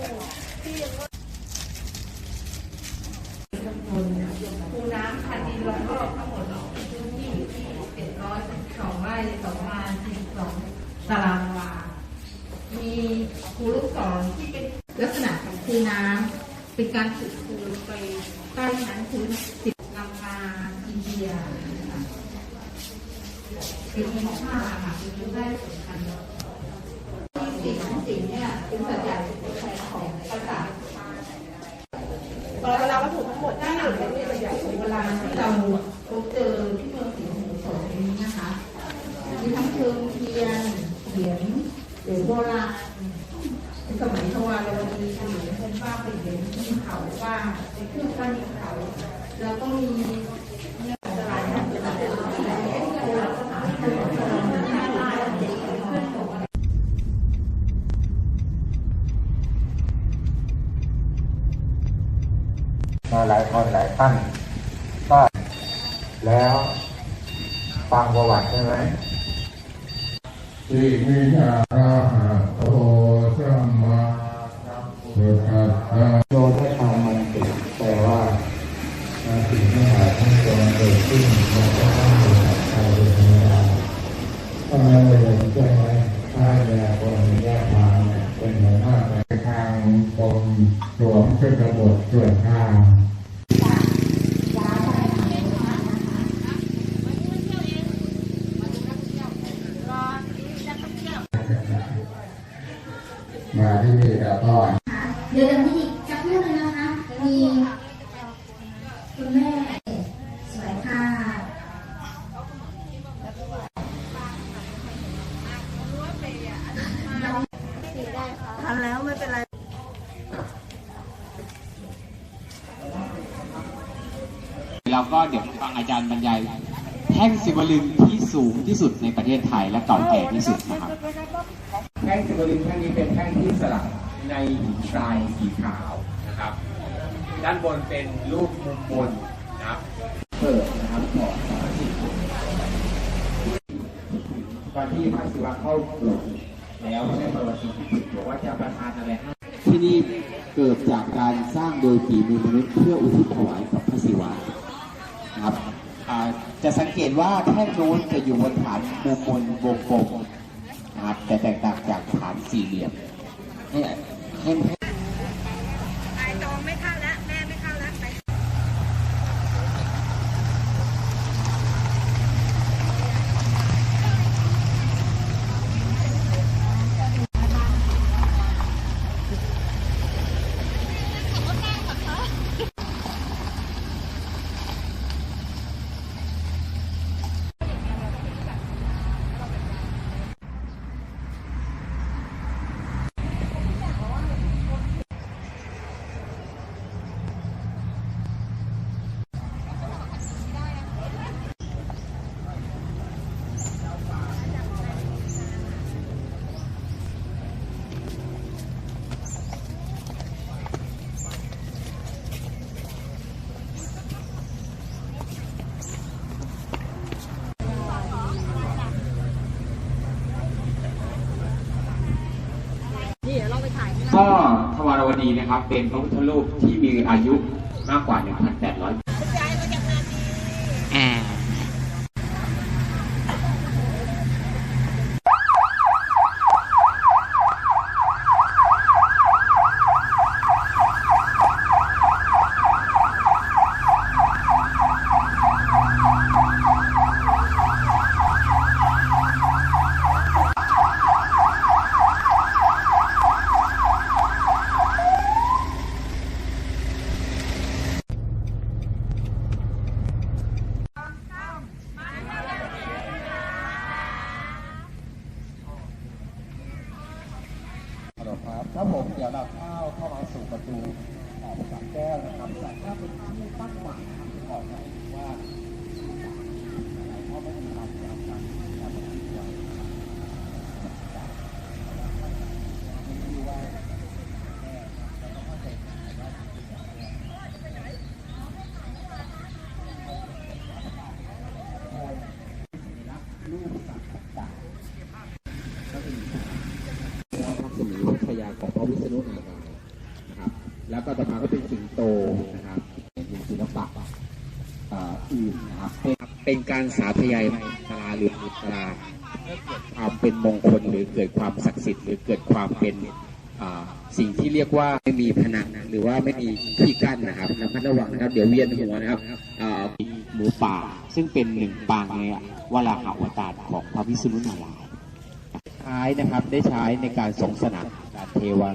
คูน้ำคันดินล้อมรอบทั้งหมดพื้นที่อยู่ที่712ไร่2งาน42ตารางวา มีคูลูกศรที่เป็นลักษณะของคูน้ำเป็นการขุดคูไปใต้ชั้นพื้นติดลำธาอินเดียเป็นธรรมชาติค่ะเป็นได้สำคัญที่สิ่งสิ่งเนี่ยเป็นสัญญาณของประสาท ตอนเวลาวัตถุทั้งหมดที่อยู่ในนี้เป็น อย่าง เวลาที่เราพบเจอที่เมืองศรีสมุทรสงครามนี้นะคะ มีทั้งเชิงเทียนเหรียญหรือโบราณในสมัยทวารวดีหรือเป็นว่าเป็นเหรียญที่เขาว่าเป็นเครื่องปั้นดินเขาแล้วก็มีเนื้อสลายนะเป็นเป็นที่ไหนโบราณสถานที่ของเราที่น่ารักเด็กเพื่อนของ มาหลายคนหลายท่านก็แล้วฟังประวัติใช่ไหม อิมินาราหะโตสัมมาสัมพุทธัสสะโยธธรรมมันติแปลว่าสิ่งทั้งหาทั้งปวงเกิดขึ้นมันก็ต้องมีปัจจัยเป็นธรรมดาถ้าไม่ได้เห็นใช่ไหมถ้าแยกคนแยกทางเนี่ยเป็นหัวหน้าไปทางกรมสวมเครื่องกบฏส่วนข้าง มาที่นี่แล้วก็ เดี๋ยวเดี๋ยวมีอีกสักเรื่องหนึงนะคะ มีคุณแม่ สวยค่ะ ทันแล้วไม่เป็นไร เราก็เดี๋ยวฟังอาจารย์บรรยายแท่งศิวลึงที่สูงที่สุดในประเทศไทยและเก่าแก่ที่สุดนะครับแท่งสิวลึงแท่งนี้เป็นแท่งที่สลักในหินทรายสีขาวนะครับ ด้านบนเป็นรูปมุมบนนะครับเปิดนะครับของสารสิตอนที่พระศิวะเข้าปลูกแล้วในประวัติบอกว่าจะประทานอะไรให้ที่นี่เกิดจากการสร้างโดยฝีมือมนุษย์เพื่ออุทิศถวายกับพระศิวะ นะครับจะสังเกตว่าแท่งโน้นจะอยู่บนฐานมุมบนวงกลมนะครับแต่แตกต่างจากฐานสี่เหลี่ยมให้ให้ ไอตองไม่เข้าแล้ว แม่ไม่เข้าแล้วไป ก็ นีนะครับ เป็นพระพุทธรูปที่มีอายุมากกว่า1,800อ่า ครับบผมเดี๋ยวเราเข้าเข้ามาสู่ประตูออกสามแก้วนะครับแต่ถ้าเป็นที่ตั้งหวังนะครับออกมาว่าเข้าไม่ทำการเกี่ยวกับการปฏิบัติรูปสัตว์ต่าง ๆก็จะมีพระสมีพรายาของพระวิษณุนารายณ์แล้วก็ต่อมาก็เป็นสิงโตนะครับเป็นศิลปะอื่นนะครับเป็นการสาธยายตราหรือตราเพื่อเกิดความเป็นมงคลหรือเกิดความศักดิ์สิทธิ์หรือเกิดความเป็นสิ่งที่เรียกว่าไม่มีพนังหรือว่าไม่มีที่กั้นนะครับระมัดระวังนะครับเดี๋ยวเวียนหัวนะครับหมูป่าซึ่งเป็นหนึ่งปางในวราหะอวตารของพระวิษณุนารายณ์ใช้นะครับได้ใช้ในการสงสนานการ เทวา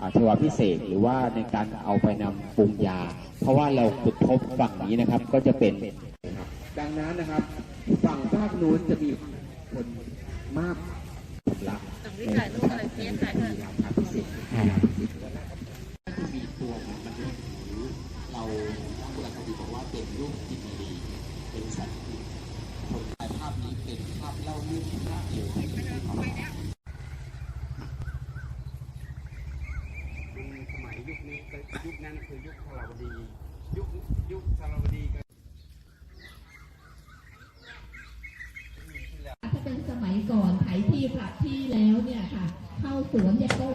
อ่าเทวาพิเศษกหรือว่าในการเอาไปนำปรุงยา เพราะว่าเราขุดพบฝั่งนี้นะครับก็จะเป็นนะครับดังนั้นนะครับ ฝั่งภาคนู้นจะมีคนมากละในถ่ายรูปอะไรเพี้ยนถ่ายราคาพิเศษจะมีตัวของมันษย์หรือเรานักโบราณคดีบอกว่าเป็นรูปจิตรีเป็นสัตว์ที่คนถ่ายภาพนี้เป็นภาพเล่าเรื่องที่ภาพเดียวในชีวิตของเรา สมัยยุคนี้ยุคนั้นคือยุคธรวดี ยุคยุคธรวดีก็ ถ้าเป็นสมัยก่อนไถที่ปรับที่แล้วเนี่ยค่ะ เข้าสวนเนี่ยก็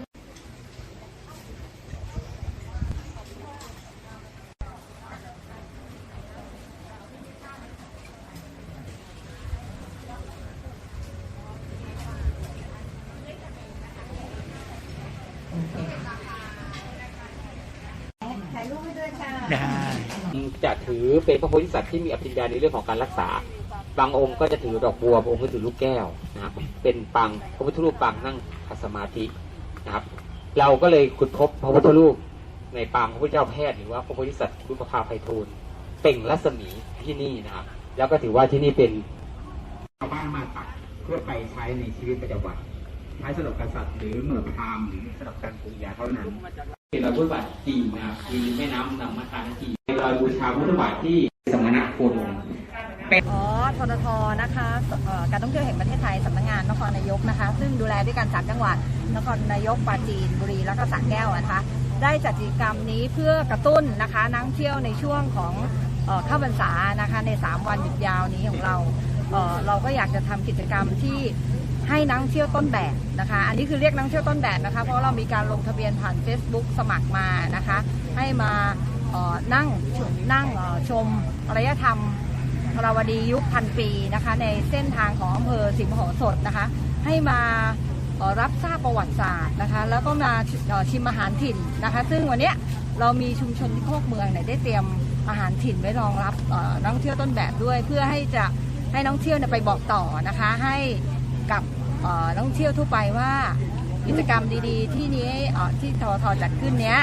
จะถือเป็นพระโพธิสัตว์ที่มีอภิญญาในเรื่องของการรักษา บางองค์ก็จะถือดอกบัวบางองค์ก็ถือลูกแก้วนะครับเป็นปังพระพุทธรูปปังนั่งขัดสมาธินะครับ เราก็เลยขุดพบพระพุทธรูปในปางพระพุทธเจ้าแพทย์หรือว่าพระโพธิสัตว์รูปภาไพฑูรย์เป่งรัศมีที่นี่นะครับ แล้วก็ถือว่าที่นี่เป็นชาวบ้านมาตัดเพื่อไปใช้ในชีวิตประจำวันใช้สำหรับกษัตริย์หรือหมู่พราหมณ์หรือสำหรับการปรุงยาเท่านั้น เป็นรอยพุทธบาทจริงนะครับคือแม่น้ำนำมาทานทีเป็นรอยบูชาพุทธบาทที่สมณะโคดมอ๋อทททนะคะเอ่อการท่องเที่ยวแห่งประเทศไทยสำนักงานนครนายกนะคะ ซึ่งดูแลด้วยกันสามจังหวัดนครนายกปราจีนบุรีแล้วก็สระแก้วนะคะ ได้จัดกิจกรรมนี้เพื่อกระตุ้นนะคะนักท่องเที่ยวในช่วงของเข้าพรรษานะคะใน 3 วันหยุดยาวนี้ของเรา เเราก็อยากจะทำกิจกรรมที่ให้นักเที่ยวต้นแบบนะคะ อันนี้คือเรียกนักเที่ยวต้นแบบนะคะ เพราะเรามีการลงทะเบียนผ่าน Facebook สมัครมานะคะ ให้มานั่งชมนั่งเอ่อชมอารยธรรมธรวดียุคพันปีนะคะ ในเส้นทางของอำเภอสิงห์โสถนะคะ ให้มารับทราบประวัติศาสตร์นะคะ แล้วก็มาชิมอาหารถิ่นนะคะ ซึ่งวันนี้เรามีชุมชนที่โคกเมืองเนี่ยได้เตรียมอาหารถิ่นไว้รองรับนักท่องเที่ยวต้นแบบด้วย เพื่อให้จะ ให้นักท่องเที่ยวเนี่ยไปบอกต่อนะคะ ให้กับเอ่อนักท่องเที่ยวทั่วไปว่ากิจกรรมดีๆ ที่นี้เอ่อที่ททจัดขึ้นเนี้ย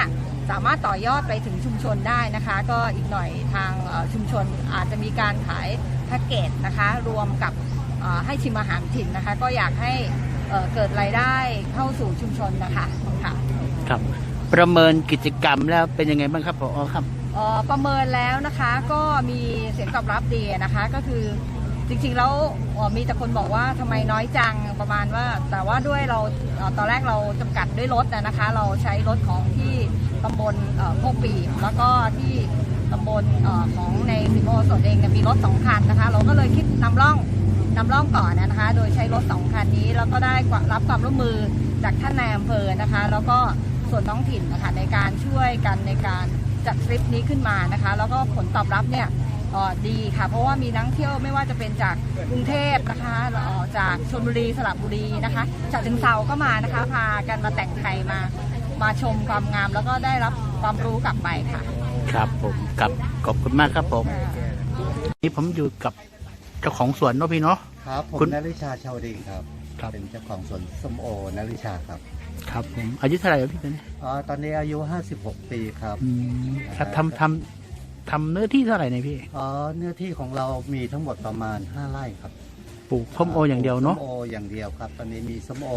สามารถต่อยอดไปถึงชุมชนได้นะคะ ก็อีกหน่อยทางเอ่อชุมชนอาจจะมีการขายแพ็กเกจนะคะ รวมกับเอ่อให้ชิมอาหารถิ่นนะคะ ก็อยากให้เอ่อเกิดรายได้เข้าสู่ชุมชนนะคะค่ะครับประเมินกิจกรรมแล้วเป็นยังไงบ้างครับผอครับเอ่อประเมินแล้วนะคะก็มีเสียงตอบรับดีนะคะก็คือ จริงๆแล้วมีแต่คนบอกว่าทำไมน้อยจังประมาณว่า แต่ว่าด้วยเราตอนแรกเราจำกัดด้วยรถนะคะ เราใช้รถของที่ตำบลโคกปีแล้วก็ที่ตำบลของในสิงโมสดเองเนี่ยมีรถสองคันนะคะ เราก็เลยคิดนำร่องนำร่องก่อนนะคะ โดยใช้รถสองคันนี้แล้วก็ได้รับความร่วมมือจากท่านนายอำเภอนะคะ แล้วก็ส่วนท้องถิ่นนะคะในการช่วยกันในการจัดทริปนี้ขึ้นมานะคะ แล้วก็ผลตอบรับเนี่ย ดีค่ะ เพราะว่ามีนักท่องเที่ยวไม่ว่าจะเป็นจากกรุงเทพนะคะเอ่อจากชลบุรีสระบุรีนะคะจากถึงเซาก็มานะคะ พากันมาแต่งไทยมา มาชมความงามแล้วก็ได้รับความรู้กลับไปค่ะ ครับผมครับขอบคุณมากครับผม นี่ผมอยู่กับเจ้าของสวนเนาะพี่เนาะครับผมคุณนริชาชาวดีครับครับเป็นเจ้าของสวนส้มโอนริชาครับ ครับผมอายุเท่าไหร่ครับพี่ตอนนี้อ๋อตอนนี้อายุ 56 ปีครับอืมครับทำทำ ทำเนื้อที่เท่าไหร่เนี่ยพี่ อ๋อเนื้อที่ของเรามีทั้งหมดประมาณ 5ไร่ครับปลูกส้มโออย่างเดียวเนาะ ส้มโออย่างเดียวครับ ตอนนี้มีส้มโอ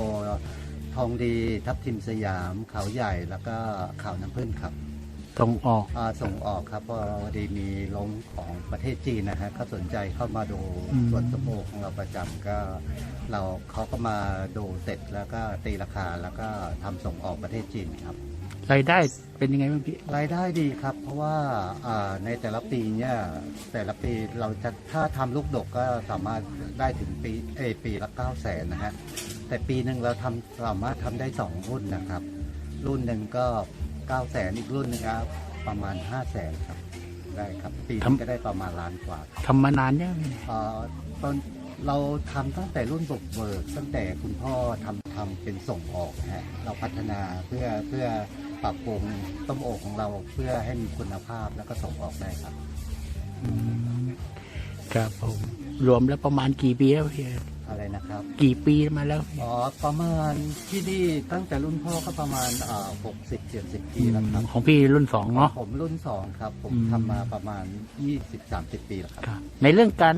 ทองดีทับทิมสยามเขาใหญ่แล้วก็เขาน้ำผึ้งครับส่งออกอาส่งออกครับเพราะพอดีมีลงของประเทศจีนนะฮะเขาสนใจเข้ามาดูอืม สวนส้มโอของเราประจำก็เราเขาก็มาดูเสร็จแล้วก็ตีราคาแล้วก็ทำส่งออกประเทศจีนครับ รายได้เป็นยังไงบ้างพี่ รายได้ดีครับ เพราะว่าอ่าในแต่ละปีเนี่ยแต่ละปีเราจะถ้าทำลูกดกก็สามารถได้ถึงปีเอยปีละ9 0 0แสนนะฮะแต่ปีหนึ่งเราทำสามารถทำได้2รุ่นนะครับ รุ่นหนึ่งก็9 0 0แสนอีกรุ่นหนึงครับประมาณ 5 0 0แสนครับ ได้ครับปีนึงจะได้ประมาณล้านกว่าทำมานานยังเนี่ยเอ่อตอนเราทำตั้งแต่รุ่นบุกเบิกตั้งแต่คุณพ่อทำทำเป็นส่งออกนะฮะเราพัฒนาเพื่อเพื่อ ปรับปรุงต้มโอของเราเพื่อให้มีคุณภาพแล้วก็ส่งออกได้ครับอืมครับผม รวมแล้วประมาณกี่ปีแล้วพี่อะไรนะครับ กี่ปีมาแล้วพี่อ๋อประมาณที่นี่ตั้งแต่รุ่นพ่อก็ประมาณเอ่อหกสิบเจ็ดสิบปีแล้วครับของพี่รุ่นสองเนาะ ผมรุ่นสองครับ ผมอืม ทำมาประมาณยี่สิบสามสิบปีแล้วครับ ครับในเรื่องการ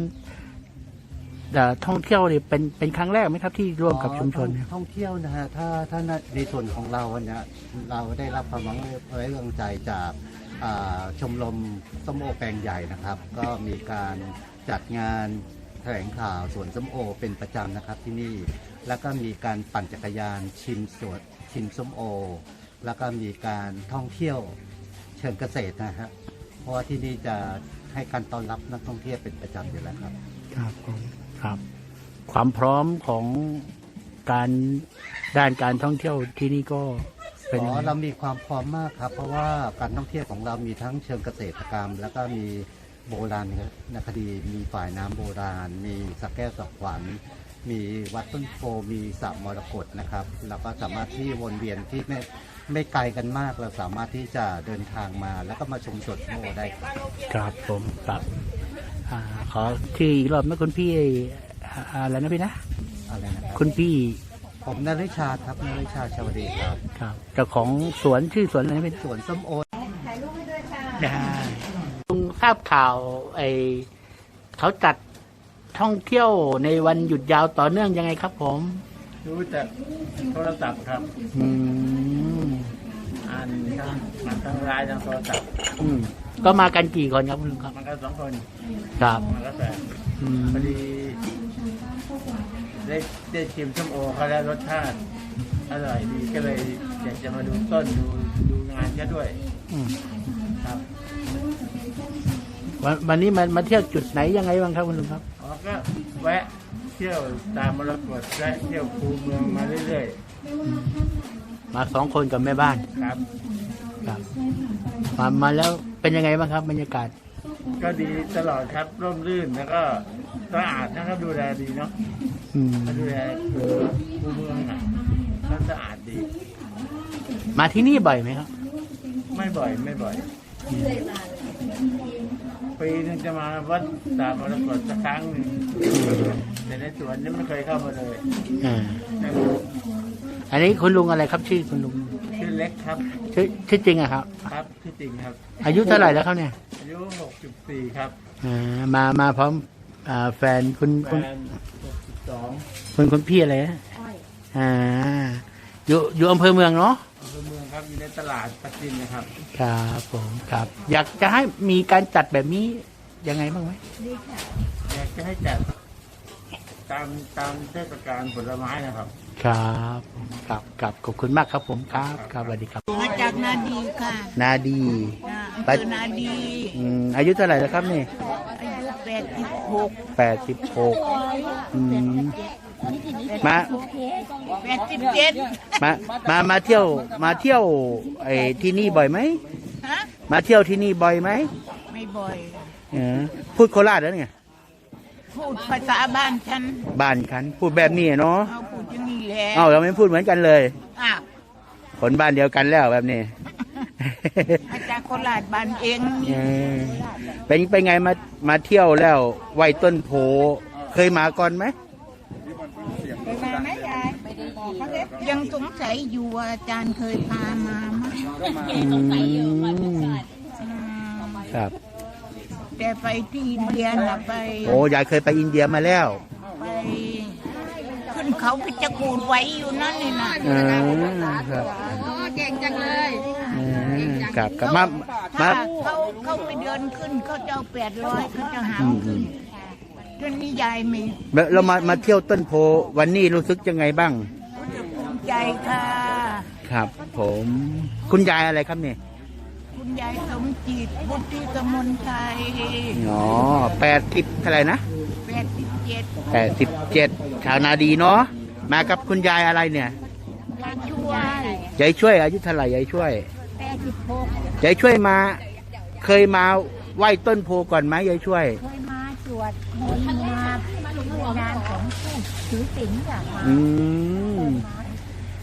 เอ่อท่องเที่ยวเนี่ยเป็นเป็นครั้งแรกไหมครับที่ร่วมกับชุมชนเนี่ยอ๋อท่องเที่ยวนะฮะถ้าถ้าในส่วนของเราเนี่ยเราได้รับความไว้วางใจจากอ่าชมรมส้มโอแปลงใหญ่นะครับ ก็มีการจัดงานแถลงข่าวสวนส้มโอเป็นประจำนะครับที่นี่ แล้วก็มีการปั่นจักรยานชิมสวนชิมส้มโอ แล้วก็มีการท่องเที่ยวเชิงเกษตรนะฮะเพราะว่าที่นี่จะให้การต้อนรับนักท่องเที่ยวเป็นประจำอยู่แล้วครับ ครับผม ครับ ความพร้อมของการด้านการท่องเที่ยวที่นี่ก็เป็นอ๋ยังอไงเรามีความพร้อมมากครับ เพราะว่าการท่องเที่ยวของเรามีทั้งเชิงเกษตรกรรม แล้วก็มีโบราณนคดีมีฝ่ายน้ำโบราณ มีสักแก้วสักขวัญมีวัดต้นโพมีสระมรกตนะครับแล้วก็สามารถที่วนเวียนที่ไม่ไม่ไกลกันมากเราสามารถที่จะเดินทางมาแล้วก็มาชมสวนโมได้ครับครับผมครับ อ่าขอที่ออีกรอบนะคุณพี่อ่าอะไรนะพี่นะ อะไรนะครับคุณพี่ผมนริชาครับนริชาชาวดีครับครับเจ้าของสวนชื่อสวนอะไรนะพี่สวนส้มโอได้ลุงทราบข่าวไอเขาจัดท่องเที่ยวในวันหยุดยาวต่อเนื่องยังไงครับ ผมรู้จักโทรศัพท์ครับอืมอ่านทั้งอ่านทั้งไลน์ทั้งโทรศัพท์ อืม ก็มากันกี่คนครับคุณลุงครับ มันก็สองคนครับ มันก็แต่อืมพอดีได้ได้ชิมส้มโอเขาแล้วรสชาติอร่อยดีก็เลยอยากจะมาดูต้นดูดูงานก็ด้วยอืมครับวันวันนี้มามาเที่ยวจุดไหนยังไงบ้างครับคุณลุงครับ อ๋อก็แวะเที่ยวตามมรกตแวะเที่ยวคูเมืองมาเรื่อยมาสองคนกับแม่บ้านๆ ครับ ครับมามาแล้วเป็นยังไงบ้างครับบรรยากาศ ก็ดีตลอดครับร่มรื่นแล้วก็สะอาดนะครับดูแลดีเนาะอืมดูแลคูคูเมืองอะก็สะอาดดี มาที่นี่บ่อยไหมครับ ไม่บ่อยไม่บ่อยปีหนึงจะมาวัดตามมรกตสักครั้งหนึ่งแต่ในสวนนี่ไม่เคยเข้ามาเลยอ่า อันนี้คุณลุงอะไรครับชื่อคุณลุงชื่อ เล็กครับ ชื่อชื่อจริงอะครับ ครับที่จริงครับ อายุเท่าไหร่แล้วครับเนี่ยอายุ64ครับอ่ามามาพร้อมอ่าแฟนคุณแฟคุณน62คุณคุณพี่อะไรนะอ่าอยู่อยู่อำเภอเมืองเนาะอำเภอเมืองครับอยู่ในตลาดปัจจินนะครับ ครับผมครับ อยากจะให้มีการจัดแบบนี้ยังไงบ้างไหมอยากจะให้จัดตามตามเทศกาลผลไม้นะครับ ครับผมครับครับขอบคุณมากครับผมครับครับสวัสดีครับ มาจากนาดีค่ะนาดีอ่าไปอำเภอนาดีอืมอายุเท่าไหร่แล้วครับนี่อายุแปดสิบหกแปดสิบหกอืมมาแปดสิบเจ็ดมามามาเที่ยวมาเที่ยวไอ้ที่นี่บ่อยไหมฮะมาเที่ยวที่นี่บ่อยไหมไม่บ่อย เออพูดโคราชแล้วเนี่ย พูดภาษาบ้านฉันบ้านคันพูดแบบนี้เนาะ เอาพูดอย่างนี้ แหละเอ้าเราไม่พูดเหมือนกันเลย อ้าวคนบ้านเดียวกันแล้วแบบนี้มาจากโคราชบ้านเองเออเป็นเป็นไงมามาเที่ยวแล้วไหวต้นโพเคยมาก่อนไหมไปมาไหมยายยังสงสัยอยู่ว่าอาจารย์เคยพามาไหมอืมครับ แต่ไปที่อินเดียนะไป โอ้ยายเคยไปอินเดียมาแล้ว ไปขึ้นเขาพิจกูดไว้อยู่นั่นนี่นะอืมครับเก่งจังเลยอืมครับครับมามาถ้าเขาเขาไปเดินขึ้นเขาจะเอาแปดร้อยเขาจะหาอืมอืขึ้นมท่านนี้ยายมีแล้วเรามามาเที่ยวต้นโพวันนี้รู้สึกยังไงบ้างใจค่ะ ครับ ผม คุณยายอะไรครับเนี่ยคุณยายสมจิตบุตรีกมลไทยอ๋อแปดสิบเท่าไหร่นะแปดสิบเจ็ดแปดสิบเจ็ดชาวนาดีเนาะ มากับคุณยายอะไรเนี่ยยายช่วยยายช่วย อายุเท่าไหร่ยายช่วยแปดสิบหกยายช่วยมา เคยมาไหว้ต้นโพก่อนไหมยายช่วย เคยมาสวดมนต์มาในนามของผู้ถือศีลอย่างมาอืม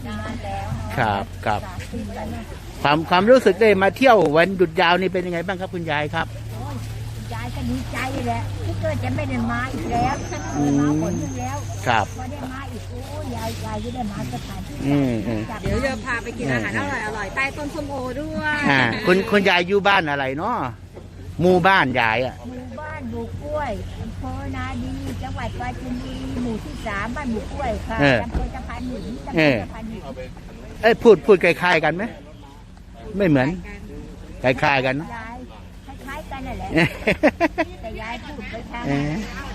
นานแล้วเนอะครับครับสามปีแล้วนะความความรู้สึกได้มาเที่ยววันหยุดยาวนี่เป็นยังไงบ้างครับคุณยายครับโอ้ยยายก็ ดีใจแหละที่เกิดจะไม่ได้มาอีกแล้วฉันเคยมาผลนึงแล้วครับ พอได้มาอีกโอ้ยยายยายจะได้มาสถานที่อืมอืม จัดเดี๋ยวจะพาไปกินอาหารอร่อยอร่อยๆใต้ต้นส้มโอด้วยอ่าคุณคุณยายอยู่บ้านอะไรเนาะหมู่บ้านยายอะ หมู่บ้านบุกกล้วยอำเภอนาดีจังหวัดปราจีนบุรีหมู่ที่สามบ้านบุกกล้วยค่ะเอออำเภอสะพานหินตำบเอลอสะพานหินเอ้ยพูดพูดคล้ายๆกันไหมไม่เหมือนคล้ายๆกันเนอะ ยายคล้ายๆกั นนั่นแหละแต่ยายพูดไปทางเออ